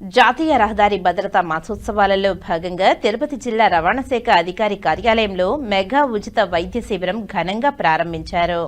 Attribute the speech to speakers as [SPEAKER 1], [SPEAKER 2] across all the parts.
[SPEAKER 1] జాతీయ రహదారి భద్రతా మాసోత్సవాలలో భాగంగా తిరుపతి జిల్లా రవాణా శాఖ అధికారి కార్యాలయంలో మెగా ఉచిత వైద్య శిబిరం ఘనంగా ప్రారంభించారు.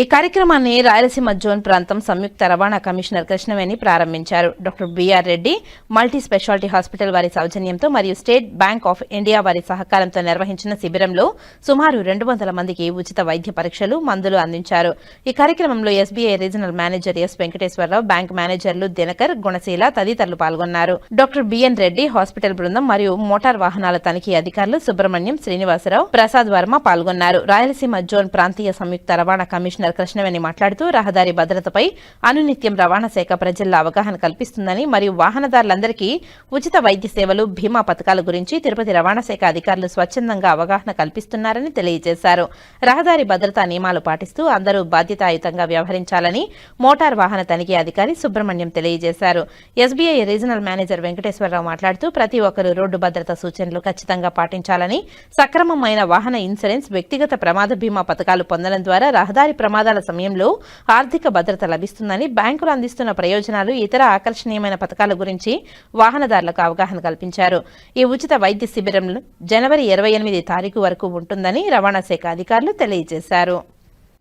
[SPEAKER 1] ఈ కార్యక్రమాన్ని రాయలసీమ జోన్ ప్రాంతం సంయుక్త రవాణా కమిషనర్ కృష్ణవేణి ప్రారంభించారు. Doctor BR Reddy multi speciality hospital వారి సౌజన్యంతో మరియు స్టేట్ బ్యాంక్ ఆఫ్ ఇండియా వారి సహకారంతో నిర్వహించిన శిబిరంలో సుమారు రెండు వందల మందికి ఉచిత వైద్య పరీక్షలు మందులు అందించారు. ఈ కార్యక్రమంలో SBI regional manager S Venkateswararao bank మేనేజర్లు దినకర్ గుణశీల తదితరులు పాల్గొన్నారు. డాక్టర్ బిఎన్ రెడ్డి హాస్పిటల్ బృందం మరియు మోటార్ వాహనాల తనిఖీ అధికారులు సుబ్రహ్మణ్యం శ్రీనివాసరావు ప్రసాద్ వర్మ పాల్గొన్నారు. రాయలసీమ జోన్ ప్రాంతీయ సంయుక్త రవాణా కమిషనర్ కృష్ణవేణి మాట్లాడుతూ రహదారి భద్రతపై అనునిత్యం రవాణా శాఖ ప్రజల్లో అవగాహన కల్పిస్తుందని మరియు వాహనదారులందరికీ ఉచిత వైద్య సేవలు భీమా పథకాల గురించి తిరుపతి రవాణా శాఖ అధికారులు స్వచ్ఛందంగా అవగాహన కల్పిస్తున్నారని తెలియజేశారు. రహదారి భద్రతా నియమాలు పాటిస్తూ అందరూ బాధ్యతాయుతంగా వ్యవహరించాలని మోటార్ వాహన తనిఖీ అధికారి సుబ్రహ్మణ్యం తెలియజేశారు. ఎస్బీఐ రీజనల్ మేనేజర్ వెంకటేశ్వరరావు మాట్లాడుతూ ప్రతి ఒక్కరూ రోడ్డు భద్రత సూచనలు ఖచ్చితంగా పాటించాలని సక్రమమైన వాహన ఇన్సూరెన్స్ వ్యక్తిగత ప్రమాద బీమా పథకాలు పొందడం ద్వారా రహదారి ప్రమాదాల సమయంలో ఆర్థిక భద్రత లభిస్తుందని బ్యాంకులు అందిస్తున్న ప్రయోజనాలు ఇతర ఆకర్షణీయమైన పథకాల గురించి వాహనదారులకు అవగాహన కల్పించారు. ఈ ఉచిత వైద్య శిబిరం జనవరి ఇరవై ఎనిమిది తారీఖు వరకు ఉంటుందని రవాణా శాఖ అధికారులు తెలియజేశారు.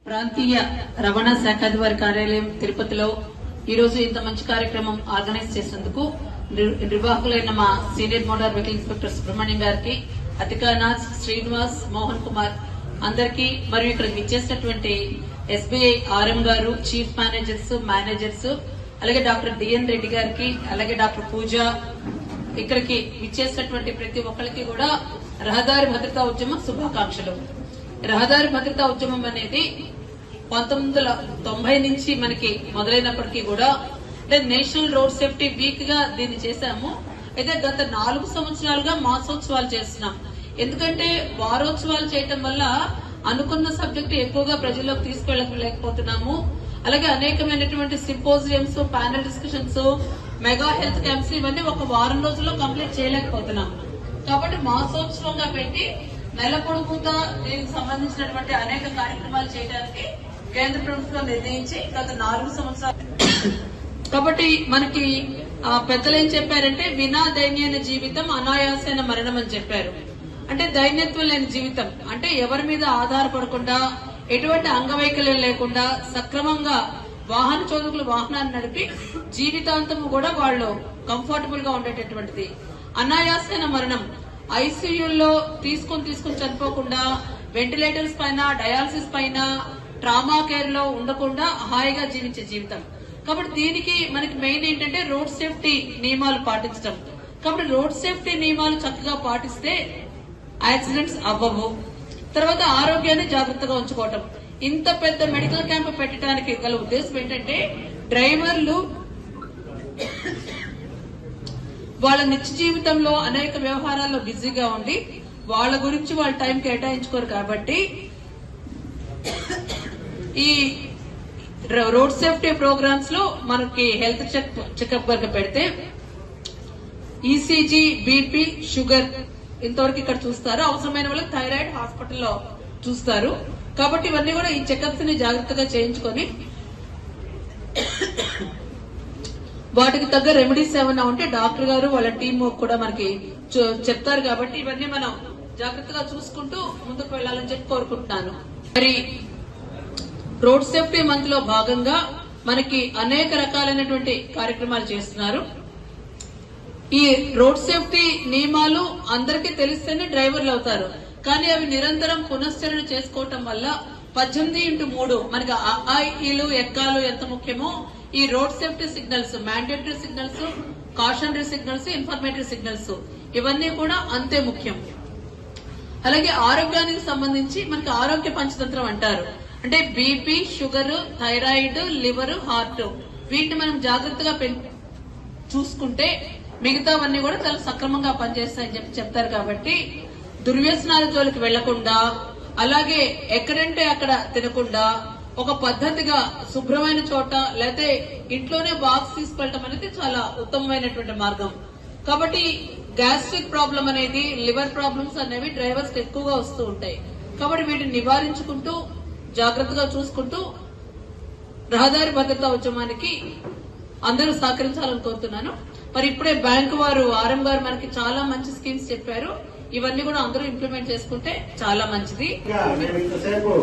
[SPEAKER 2] ప్రాంతీయ రవాణా శాఖ కార్యాలయం తిరుపతిలో ఈ రోజు ఇంత మంచి కార్యక్రమం ఆర్గనైజ్ చేసినందుకు నిర్వాహకులైన మా senior motor vehicle inspector Subrahmanyam గారికి అతికానాథ్ శ్రీనివాస్ మోహన్ కుమార్ అందరికీ మరియు ఇక్కడ విచ్చేసినటువంటి SBI RM garu chief managers managers అలాగే డాక్టర్ డిఎన్ రెడ్డి గారికి అలాగే డాక్టర్ పూజ ఇక్కడికి ఇచ్చేసినటువంటి ప్రతి ఒక్కరికి కూడా రహదారి భద్రతా ఉద్యమం శుభాకాంక్షలు. రహదారి భద్రతా ఉద్యమం అనేది పంతొమ్మిది వందల తొంభై నుంచి మనకి మొదలైనప్పటికీ కూడా అంటే నేషనల్ రోడ్ సేఫ్టీ వీక్గా దీన్ని చేశాము. అయితే గత నాలుగు సంవత్సరాలుగా మాసోత్సవాలు చేస్తున్నాం. ఎందుకంటే వారోత్సవాలు చేయటం వల్ల అనుకున్న సబ్జెక్టు ఎక్కువగా ప్రజల్లోకి తీసుకెళ్ళలేకపోతున్నాము అలాగే అనేకమైనటువంటి symposiums panel discussions mega health camps ఇవన్నీ ఒక వారం రోజుల్లో కంప్లీట్ చేయలేకపోతున్నాము. కాబట్టి మాసోత్సవంగా పెట్టి నెల పొడుగుగా దీనికి సంబంధించినటువంటి అనేక కార్యక్రమాలు చేయడానికి కేంద్ర ప్రభుత్వం నిర్ణయించి గత నాలుగు సంవత్సరాలు కాబట్టి మనకి పెద్దలు ఏం చెప్పారంటే వినా దైన్యైన జీవితం అనాయాసైన మరణం అని చెప్పారు. అంటే దైన్యత్వం లేని జీవితం. అంటే ఎవరి మీద ఆధారపడకుండా ఎటువంటి అంగవైకల్యం లేకుండా సక్రమంగా వాహన చోదకులు వాహనాన్ని నడిపి జీవితాంతము కూడా వాళ్ళు కంఫర్టబుల్గా ఉండేటటువంటిది. అనాయాసైన మరణం. ఐసీయూల్లో తీసుకొని తీసుకొని చనిపోకుండా వెంటిలేటర్స్ పైన డయాలసిస్ పైన ట్రామా కేర్లో ఉండకుండా హాయిగా జీవించే జీవితం. కాబట్టి దీనికి మనకి మెయిన్ ఏంటంటే రోడ్ సేఫ్టీ నియమాలు పాటించడం. కాబట్టి రోడ్ సేఫ్టీ నియమాలు చక్కగా పాటిస్తే యాక్సిడెంట్స్ అవ్వవు. తర్వాత ఆరోగ్యాన్ని జాగ్రత్తగా ఉంచుకోవటం. ఇంత పెద్ద మెడికల్ క్యాంప్ పెట్టడానికి గల ఉద్దేశం ఏంటంటే డ్రైవర్లు వాళ్ళ నిత్య జీవితంలో అనేక వ్యవహారాల్లో బిజీగా ఉండి వాళ్ళ గురించి వాళ్ళ టైం కేటాయించుకోరు కాబట్టి ఈ రోడ్ సేఫ్టీ ప్రోగ్రామ్స్లో మనకి హెల్త్ చెక్ చెకప్ కనుక పెడితే ఈసీజీ బీపీ షుగర్ ఇంతవరకు ఇక్కడ చూస్తారు అవసరమైన వాళ్ళకి థైరాయిడ్ హాస్పిటల్లో చూస్తారు. కాబట్టి ఇవన్నీ కూడా ఈ చెకప్స్ని జాగ్రత్తగా చేయించుకొని వాటికి తగ్గ రెమెడీస్ ఏమైనా ఉంటే డాక్టర్ గారు వాళ్ళ టీం కూడా మనకి చెప్తారు కాబట్టి ఇవన్నీ మనం జాగ్రత్తగా చూసుకుంటూ ముందుకు వెళ్ళాలని చెప్పి కోరుకుంటున్నాను. మరి రోడ్ సేఫ్టీ మంత్లో భాగంగా మనకి అనేక రకాలైనటువంటి కార్యక్రమాలు చేస్తున్నారు. ఈ రోడ్ సేఫ్టీ నియమాలు అందరికీ తెలిస్తేనే డ్రైవర్లు అవుతారు. కానీ అవి నిరంతరం పునశ్చరణ చేసుకోవటం వల్ల పద్దెనిమిది ఇంటూ మూడు మనకి ఆ, ఎక్కాలు ఎంత ముఖ్యమో ఈ road safety signals mandatory signals cautionary signals informatory signals ఇవన్నీ కూడా అంతే ముఖ్యం. అలాగే ఆరోగ్యానికి సంబంధించి మనకి ఆరోగ్య పంచతంత్రం అంటారు. అంటే BP sugar thyroid liver heart వీటిని మనం జాగ్రత్తగా చూసుకుంటే మిగతావన్నీ కూడా చాలా సక్రమంగా పనిచేస్తాయని చెప్పి చెప్తారు కాబట్టి దుర్వ్యసనాల జోలికి వెళ్ళకుండా అలాగే ఎక్కడంటే అక్కడ తినకుండా ఒక పద్ధతిగా శుభ్రమైన చోట లేకపోతే ఇంట్లోనే బాక్స్ తీసుకెళ్ళటం అనేది చాలా ఉత్తమమైనటువంటి మార్గం. కాబట్టి గ్యాస్ట్రిక్ ప్రాబ్లం అనేది లివర్ ప్రాబ్లమ్స్ అనేవి డ్రైవర్స్ ఎక్కువగా వస్తూ ఉంటాయి. కాబట్టి వీటిని నివారించుకుంటూ జాగ్రత్తగా చూసుకుంటూ రహదారి భద్రతా ఉద్యమానికి అందరూ సహకరించాలని కోరుతున్నాను. మరి ఇప్పుడే బ్యాంకు వారు ఆర్ఎం గారు మనకి చాలా మంచి స్కీమ్స్ చెప్పారు. ఇవన్నీ కూడా అందరూ ఇంప్లిమెంట్ చేసుకుంటే చాలా మంచిది.
[SPEAKER 3] ఇంకా మేము ఇంతసేపు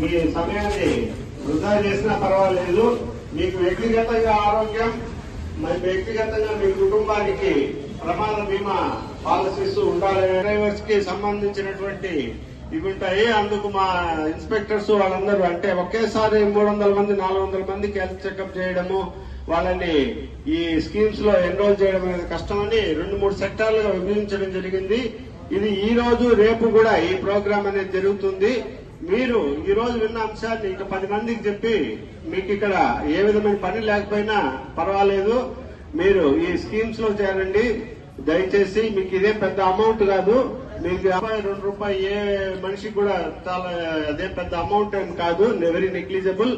[SPEAKER 3] మీ సమయాన్ని వృధా చేసినా పర్వాలేదు. మీకు వ్యక్తిగతంగా ఆరోగ్యం మరి వ్యక్తిగతంగా మీ కుటుంబానికి ప్రమాద బీమా పాలసీస్ ఉండాలి. డ్రైవర్స్కి సంబంధించినటువంటి ఇవి ఉంటాయి అందుకు మా ఇన్స్పెక్టర్స్ వాళ్ళందరూ అంటే ఒకేసారి మూడు వందల మంది నాలుగు వందల మందికి హెల్త్ చెకప్ చేయడము వాళ్ళని ఈ స్కీమ్స్లో ఎన్రోల్ చేయడం అనేది కష్టమని రెండు మూడు సెక్టార్లుగా విభజించడం జరిగింది. ఇది ఈ రోజు రేపు కూడా ఈ ప్రోగ్రామ్ అనేది జరుగుతుంది. మీరు ఈ రోజు విన్న అంశాన్ని ఇంకా పది మందికి చెప్పి మీకు ఇక్కడ ఏ విధమైన పని లేకపోయినా పర్వాలేదు. మీరు ఈ స్కీమ్స్లో చేరండి. దయచేసి మీకు ఇదే పెద్ద అమౌంట్ కాదు. మీకు యాభై రెండు రూపాయలు ఏ మనిషికి కూడా చాలా అదే పెద్ద అమౌంట్ ఏం కాదు. Very negligible